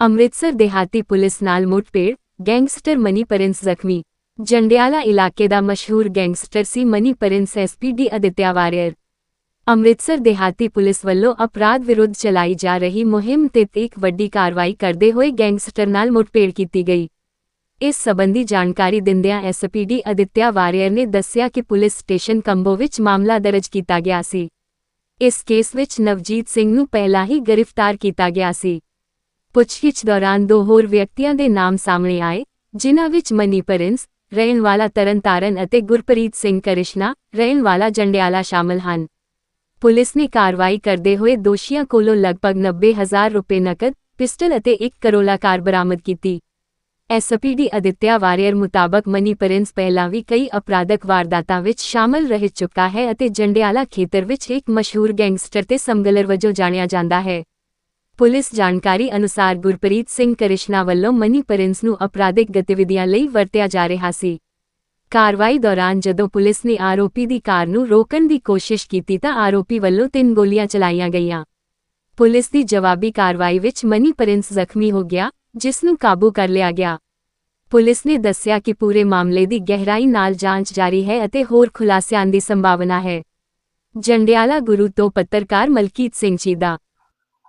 ਅੰਮ੍ਰਿਤਸਰ ਦਿਹਾਤੀ ਪੁਲਿਸ ਨਾਲ ਮੁੱਠਭੇੜ gangster money Prince ਜ਼ਖਮੀ। ਜੰਡਿਆਲਾ ਇਲਾਕੇ ਦਾ ਮਸ਼ਹੂਰ ਗੈਂਗਸਟਰ ਸੀ ਮਨੀ ਪ੍ਰਿੰਸ ਐਸਪੀਡੀ ਅਦਿੱਤਿਆ ਵਾਰੀਅਰ। ਅੰਮ੍ਰਿਤਸਰ ਦਿਹਾਤੀ ਪੁਲਿਸ ਵੱਲੋਂ ਅਪਰਾਧ ਵਿਰੁੱਧ ਚਲਾਈ ਜਾ ਰਹੀ ਮੁਹਿੰਮ ਤੇ ਇੱਕ ਵੱਡੀ ਕਾਰਵਾਈ ਕਰਦੇ ਹੋਏ ਗੈਂਗਸਟਰ ਨਾਲ ਮੁੱਠਭੇੜ ਕੀਤੀ ਗਈ। ਇਸ ਸਬੰਧੀ ਜਾਣਕਾਰੀ ਦਿੰਦਿਆਂ ਐਸਪੀਡੀ ਅਦਿੱਤਿਆ ਵਾਰੀਅਰ ਨੇ ਦੱਸਿਆ ਕਿ ਪੁਲਿਸ ਸਟੇਸ਼ਨ ਕੰਬੋ ਵਿੱਚ ਮਾਮਲਾ ਦਰਜ ਕੀਤਾ ਗਿਆ ਸੀ। ਇਸ ਕੇਸ ਵਿੱਚ ਨਵਜੀਤ ਸਿੰਘ ਨੂੰ ਪਹਿਲਾਂ ਹੀ ਗ੍ਰਿਫਤਾਰ ਕੀਤਾ ਗਿਆ ਸੀ। ਪੁੱਛਗਿੱਛ ਦੌਰਾਨ ਦੋ ਹੋਰ ਵਿਅਕਤੀਆਂ ਦੇ ਨਾਮ ਸਾਹਮਣੇ ਆਏ, ਜਿਨ੍ਹਾਂ ਵਿੱਚ ਮਨੀ ਪਰਿੰਸ, ਰਹਿਣ ਵਾਲਾ ਤਰਨਤਾਰਨ ਅਤੇ ਗੁਰਪ੍ਰੀਤ ਸਿੰਘ ਕਰਿਸ਼ਨਾ, ਰਹਿਣ ਵਾਲਾ ਜੰਡਿਆਲਾ ਸ਼ਾਮਲ ਹਨ। ਪੁਲਿਸ ਨੇ ਕਾਰਵਾਈ ਕਰਦੇ ਹੋਏ ਦੋਸ਼ੀਆਂ ਕੋਲੋਂ ਲਗਭਗ 90000 ਰੁਪਏ ਨਕਦ, ਪਿਸਟਲ ਅਤੇ ਇੱਕ ਕਰੋਲਾ ਕਾਰ ਬਰਾਮਦ ਕੀਤੀ। ਐਸਪੀਡੀ ਅਦਿੱਤਿਆ ਵਾਰੀਅਰ ਮੁਤਾਬਕ ਮਨੀ ਪ੍ਰਿੰਸ ਪਹਿਲਾਂ ਵੀ ਕਈ ਅਪਰਾਧਕ ਵਾਰਦਾਤਾਂ ਵਿੱਚ ਸ਼ਾਮਲ ਰਹਿ ਚੁੱਕਾ ਹੈ ਅਤੇ ਜੰਡਿਆਲਾ ਖੇਤਰ ਵਿੱਚ ਇੱਕ ਮਸ਼ਹੂਰ ਗੈਂਗਸਟਰ ਤੇ ਸਮਗਲਰ ਵਜੋਂ ਜਾਣਿਆ ਜਾਂਦਾ ਹੈ। ਪੁਲਿਸ ਜਾਣਕਾਰੀ ਅਨੁਸਾਰ ਗੁਰਪ੍ਰੀਤ ਸਿੰਘ ਕਰਿਸ਼ਨਾ ਵੱਲੋਂ ਮਨੀ ਪ੍ਰਿੰਸ ਨੂੰ ਅਪਰਾਧਿਕ ਗਤੀਵਿਧੀਆਂ ਲਈ ਵਰਤਿਆ ਜਾ ਰਿਹਾ ਸੀ। ਕਾਰਵਾਈ ਦੌਰਾਨ ਜਦੋਂ ਪੁਲਿਸ ਨੇ ਆਰੋਪੀ ਦੀ ਕਾਰ ਨੂੰ ਰੋਕਣ ਦੀ ਕੋਸ਼ਿਸ਼ ਕੀਤੀ ਤਾਂ ਆਰੋਪੀ ਵੱਲੋਂ ਤਿੰਨ ਗੋਲੀਆਂ ਚਲਾਈਆਂ ਗਈਆਂ। ਪੁਲਿਸ ਦੀ ਜਵਾਬੀ ਕਾਰਵਾਈ ਵਿੱਚ ਮਨੀ ਪ੍ਰਿੰਸ ਜ਼ਖਮੀ ਹੋ ਗਿਆ, ਜਿਸ ਨੂੰ ਕਾਬੂ ਕਰ ਲਿਆ ਗਿਆ। ਪੁਲਿਸ ਨੇ ਦੱਸਿਆ ਕਿ ਪੂਰੇ ਮਾਮਲੇ ਦੀ ਗਹਿਰਾਈ ਨਾਲ ਜਾਂਚ ਜਾਰੀ ਹੈ ਅਤੇ ਹੋਰ ਖੁਲਾਸਿਆਂ ਦੀ ਸੰਭਾਵਨਾ ਹੈ। ਜੰਡਿਆਲਾ ਗੁਰੂ ਤੋਂ ਪੱਤਰਕਾਰ ਮਲਕੀਤ ਸਿੰਘ ਚੀਦਾ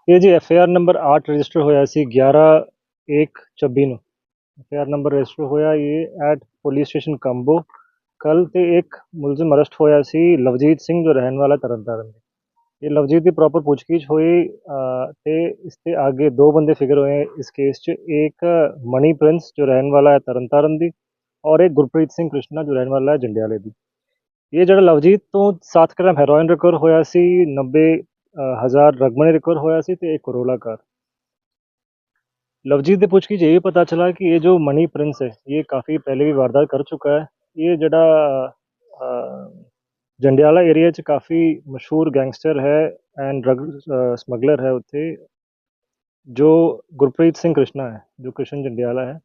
ਇਹ ਜੀ ਐਫ ਆਰ ਨੰਬਰ 8 ਰਜਿਸਟਰ ਹੋਇਆ ਸੀ 11 1 24 ਨੂੰ। ਐਫ ਆਰ ਨੰਬਰ ਰਜਿਸਟਰ ਹੋਇਆ ਇਹ ਐਟ ਪੁਲਿਸ ਸਟੇਸ਼ਨ ਕੰਬੋ ਕੱਲ ਤੇ ਇੱਕ ਮੁਲਜ਼ਮ ਅਰੈਸਟ ਹੋਇਆ ਸੀ ਲਵਜੀਤ ਸਿੰਘ ਜੋ ਰਹਿਣ ਵਾਲਾ ਤਰਨਤਾਰਨ ਦੇ। ਇਹ ਲਵਜੀਤ ਦੀ ਪ੍ਰੋਪਰ ਪੁੱਛਗਿੱਛ ਹੋਈ ਅ, ਤੇ ਇਸ ਤੇ ਆਗੇ ਦੋ ਬੰਦੇ ਫਿਗਰ ਹੋਏ ਇਸ ਕੇਸ 'ਚ। ਇੱਕ ਮਨੀ ਪ੍ਰਿੰਸ ਜੋ ਰਹਿਣ ਵਾਲਾ ਹੈ ਤਰਨਤਾਰਨ ਦੀ ਔਰ ਇੱਕ ਗੁਰਪ੍ਰੀਤ ਸਿੰਘ ਕ੍ਰਿਸ਼ਨਾ ਜੋ ਰਹਿਣ ਵਾਲਾ ਹੈ ਜੰਡਿਆਲੇ ਦੀ। ਇਹ ਜਿਹੜਾ ਲਵਜੀਤ ਤੋਂ 7 ਗ੍ਰਾਮ ਹੈਰੋਇਨ ਰਿਕਵਰ ਹੋਇਆ ਸੀ 90 हज़ार ਰਕਮ रिकवर होया ਸੀ एक करोला कार लवजीत की पुछगिछ ये पता चला कि ये जो मनी प्रिंस है, ये काफ़ी पहले भी वारदात कर चुका है। ये जड़ा जंडियाला एरिया च काफ़ी मशहूर गैंगस्टर है एंड ड्रग स्मगलर है उत्थे, जो गुरप्रीत सिंह कृष्णा है, जो कृष्ण जंडियाला है।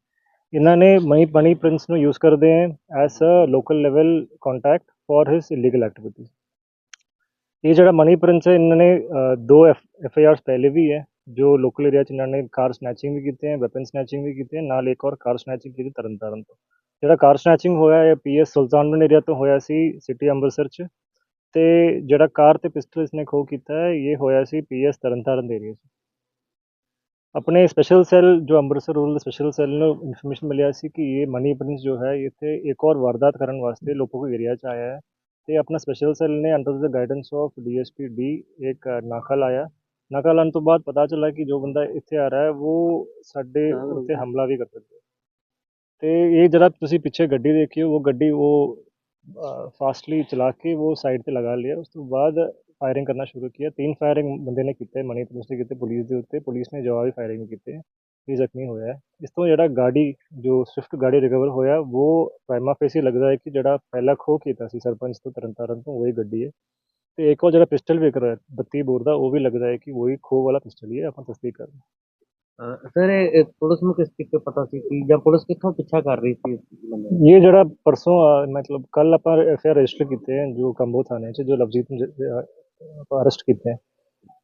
इन्होंने मनी मनी प्रिंस यूज़ करते हैं as a local level contact for his illegal activities his illegal activities ਇਹ ਜਿਹੜਾ ਮਨੀ ਪ੍ਰਿੰਸ ਹੈ ਇਹਨਾਂ ਨੇ ਅ, ਦੋ ਐਫ ਆਈ ਆਰਸ ਪਹਿਲੇ ਵੀ ਹੈ ਜੋ ਲੋਕਲ ਏਰੀਆ 'ਚ ਇਹਨਾਂ ਨੇ ਕਾਰ ਸਨੈਚਿੰਗ ਵੀ ਕੀਤੇ ਹੈ ਵੈਪਨ ਸਨੈਚਿੰਗ ਵੀ ਕੀਤੇ ਹੈ ਨਾਲ ਇੱਕ ਹੋਰ ਕਾਰ ਸਨੈਚਿੰਗ ਕੀਤੀ ਤਰਨਤਾਰਨ ਤੋਂ ਜਿਹੜਾ ਕਾਰ ਸਨੈਚਿੰਗ ਹੋਇਆ ਇਹ ਪੀਐਸ ਸੁਲਤਾਨਪੁਰ ਏਰੀਆ ਤੋਂ ਹੋਇਆ ਸੀ ਸਿਟੀ ਅੰਮ੍ਰਿਤਸਰ 'ਚ ਤੇ ਜਿਹੜਾ ਕਾਰ ਤੇ ਪਿਸਟਲ ਇਸਨੇ ਖੋਹ ਕੀਤਾ ਹੈ ਇਹ ਹੋਇਆ ਸੀ ਪੀਐਸ ਤਰਨਤਾਰਨ ਦੇ ਏਰੀਆ 'ਚ ਆਪਣੇ ਸਪੈਸ਼ਲ ਸੈੱਲ ਜੋ ਅੰਮ੍ਰਿਤਸਰ ਰੂਰਲ ਸਪੈਸ਼ਲ ਸੈੱਲ ਨੂੰ ਇਨਫੋਰਮੇਸ਼ਨ ਮਿਲਿਆ ਸੀ ਕਿ ਇਹ ਮਨੀ ਪ੍ਰਿੰਸ ਜੋ ਹੈ ਇੱਥੇ ਇੱਕ और ਵਾਰਦਾਤ ਕਰਨ ਵਾਸਤੇ ਲੋਪੋ ਏਰੀਆ 'ਚ ਆਇਆ ਹੈ ਤੇ ਆਪਣਾ ਸਪੈਸ਼ਲ ਸੈੱਲ ਨੇ under the guidance of DSP D ਇੱਕ ਨਾਕਾ ਲਾਇਆ। ਨਾਕਾ ਲਾਉਣ ਤੋਂ ਬਾਅਦ ਪਤਾ ਚੱਲਾ ਕਿ ਜੋ ਬੰਦਾ ਇੱਥੇ ਆ ਰਿਹਾ ਹੈ ਉਹ ਸਾਡੇ ਉੱਤੇ ਹਮਲਾ ਵੀ ਕਰ ਸਕਦਾ ਤੇ ਇਹ ਜਿਹੜਾ ਤੁਸੀਂ ਪਿੱਛੇ ਗੱਡੀ ਦੇਖੀ ਹੋ, ਉਹ ਗੱਡੀ ਉਹ ਫਾਸਟਲੀ ਚਲਾ ਕੇ ਉਹ ਸਾਈਡ ਤੇ ਲਗਾ ਲਿਆ। ਉਸ ਤੋਂ ਬਾਅਦ ਫਾਇਰਿੰਗ ਕਰਨਾ ਸ਼ੁਰੂ ਕੀਤਾ। ਤਿੰਨ ਫਾਇਰਿੰਗ ਬੰਦੇ ਨੇ ਕੀਤੇ ਮਨੀ ਪੁਲਿਸ ਨੇ ਕੀਤੇ ਪੁਲਿਸ ਦੇ ਉੱਤੇ। ਪੁਲਿਸ ਨੇ ਜਵਾਬੀ ਫਾਇਰਿੰਗ ਕੀਤੇ। ਵੀ ਜ਼ਖਮੀ ਹੋਇਆ ਹੈ। ਇਸ ਤੋਂ ਜਿਹੜਾ ਗਾਡੀ ਜੋ ਸਵਿਫਟ ਗਾਡੀ ਰਿਕਵਰ ਹੋਇਆ ਉਹ ਪ੍ਰਾਈਮਾ ਫੇਸੀ ਲੱਗਦਾ ਹੈ ਕਿ ਜਿਹੜਾ ਪਹਿਲਾਂ ਖੋ ਕੀਤਾ ਸੀ ਸਰਪੰਚ ਤੋਂ ਤਰਨਤਾਰਨ ਤੋਂ ਉਹੀ ਗੱਡੀ ਹੈ। ਤੇ ਇੱਕ ਉਹ ਜਿਹੜਾ ਪਿਸਟਲ ਵੀ ਕਰਿਆ 32 ਬੋਰ ਦਾ ਉਹ ਵੀ ਲੱਗਦਾ ਹੈ ਕਿ ਉਹੀ ਖੋ ਵਾਲਾ ਪਿਸਟਲ ਹੀ ਹੈ ਆਪਾਂ ਤਸਦੀਕ ਕਰ ਸਰ ਇਹ ਪੁਲਿਸ ਨੂੰ ਕਿਸ ਤਰੀਕੇ ਪਤਾ ਸੀ ਕਿ ਜਾਂ ਪੁਲਿਸ ਕਿੱਥੋਂ ਪਿੱਛਾ ਕਰ ਰਹੀ ਸੀ ਇਹ ਜਿਹੜਾ ਪਰਸੋਂ ਮਤਲਬ ਕੱਲ ਆਪਾਂ ਐਫਆਰ ਰਜਿਸਟਰ ਕੀਤੇ ਜੋ ਕੰਬੋ ਥਾਣੇ 'ਚ ਜੋ ਲਵਜੀਤ ਨੂੰ ਆਪਾਂ ਅਰੈਸਟ ਕੀਤੇ ਹੈ।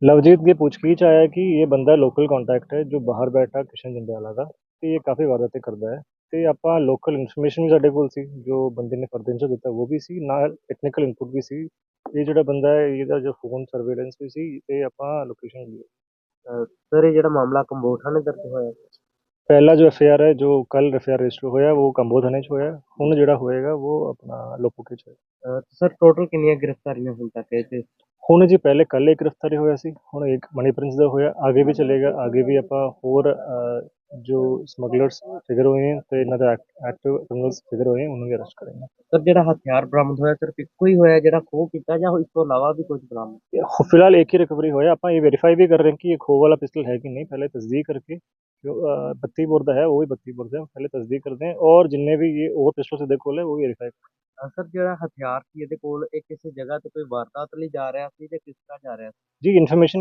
ਲਵਜੀਤ ਦੀ ਪੁੱਛਗਿੱਛ ਆਇਆ ਕਿ ਇਹ ਬੰਦਾ ਲੋਕਲ ਕੰਟੈਕਟ ਹੈ ਜੋ ਬਾਹਰ ਬੈਠਾ ਕਿਸ਼ਨ ਜੰਡਿਆਲਾ ਦਾ ਤੇ ਇਹ ਕਾਫੀ ਵਾਰਦਾਤੇ ਕਰਦਾ ਹੈ ਤੇ ਆਪਾਂ ਲੋਕਲ ਇਨਫੋਰਮੇਸ਼ਨ ਵੀ ਸਾਡੇ ਕੋਲ ਸੀ ਜੋ ਬੰਦੇ ਨੇ ਫਰਦੈਂਸ਼ਾ ਦਿੱਤਾ ਉਹ ਵੀ ਸੀ ਨਾਲ ਟੈਕਨੀਕਲ ਇਨਪੁਟ ਵੀ ਸੀ ਇਹ ਜਿਹੜਾ ਬੰਦਾ ਹੈ ਇਹਦਾ ਜੋ ਫੋਨ ਸਰਵੇਲੈਂਸ ਵੀ ਸੀ ਤੇ ਆਪਾਂ ਲੋਕੇਸ਼ਨ ਵੀ ਸਰ ਇਹ ਜਿਹੜਾ ਮਾਮਲਾ ਕੰਬੋਠਾ ਨੇ ਦਰਜ ਹੋਇਆ ਪਹਿਲਾ ਜੋ ਐਫ ਆਰ ਹੈ ਜੋ ਕੱਲ ਐਫ ਆਰ ਰਜਿਸਟਰ ਹੋਇਆ ਉਹ ਕੰਬੋ ਥਾਣੇ ਚ ਹੋਇਆ। ਹੁਣ ਜਿਹੜਾ ਹੋਏਗਾ ਉਹ ਆਪਣਾ ਲੋਪੋਕੇ ਚ ਹੋਏਗਾ। ਅਹ ਸਰ ਟੋਟਲ ਕਿੰਨੀਆਂ ਗ੍ਰਿਫਤਾਰੀਆਂ ਹੁਣ ਤੱਕ ਇਹ ਤੇ ਹੁਣ ਜੀ ਪਹਿਲੇ ਕੱਲ ਇੱਕ ਗ੍ਰਿਫਤਾਰੀ ਹੋਇਆ ਸੀ ਹੁਣ ਇੱਕ ਮਨੀ ਪ੍ਰਿੰਸ ਦਾ ਹੋਇਆ। ਅੱਗੇ ਵੀ ਚੱਲੇਗਾ ਅੱਗੇ ਵੀ ਆਪਾਂ ਹੋਰ ਅ, ਜੋ ਸਮਗਲਰਸ ਫਿਗਰ ਹੋਏ ਹਨ ਤੇ ਇਹਨਾਂ ਦਾ ਐਕਟਿਵ ਕ੍ਰਿਮੀਨਲਸ ਫਿਗਰ ਹੋਏ ਹਨ ਉਹਨਾਂ ਨੂੰ ਵੀ ਅਰੈਸਟ ਕਰਾਂਗੇ। ਸਰ ਜਿਹੜਾ ਹਥਿਆਰ ਬਰਾਮਦ ਹੋਇਆ ਸਿਰਫ ਇੱਕੋ ਹੀ ਹੋਇਆ ਜਿਹੜਾ ਖੋਹ ਕੀਤਾ ਜਾਂ ਇਸ ਤੋਂ ਇਲਾਵਾ ਵੀ ਕੁਝ ਬਰਾਮਦ? ਇਹ ਫਿਲਹਾਲ ਇੱਕ ਹੀ ਰਿਕਵਰੀ ਹੋਇਆ ਆਪਾਂ ਇਹ ਵੈਰੀਫਾਈ ਵੀ ਕਰ ਰਹੇ ਹਾਂ ਕਿ ਇਹ ਖੋਹ ਵਾਲਾ ਪਿਸਟਲ ਹੈ ਕਿ ਨਹੀਂ ਪਹਿਲੇ ਤਸਦੀਕ ਕਰਕੇ। ਜੋ ਅ, 32 ਬੋਰ ਦਾ ਹੈ ਉਹ ਵੀ 32 ਬੋਰ ਦਾ ਹੈ ਪਹਿਲੇ ਤਸਦੀਕ ਕਰਦੇ ਹਾਂ। ਔਰ ਜਿੰਨੇ ਵੀ ਇਹ ਉਹ ਪਿਸਟਲ ਸੇ ਕੋਲ ਹੈ ਉਹ ਵੀ ਵੈਰੀਫਾਈ ਅਹ ਸਰ ਜਿਹੜਾ ਹਥਿਆਰ ਸੀ ਇਹਦੇ ਕੋਲ ਇਹ ਕਿਸੇ ਜਗ੍ਹਾ ਤੇ ਕੋਈ ਵਾਰਦਾਤ ਲਈ ਜਾ ਰਿਹਾ ਸੀ ਜਾਂ ਕਿਸ ਤਰ੍ਹਾਂ ਜਾ ਰਿਹਾ ਸੀ? ਜੀ ਇਨਫੋਰਮੇਸ਼ਨ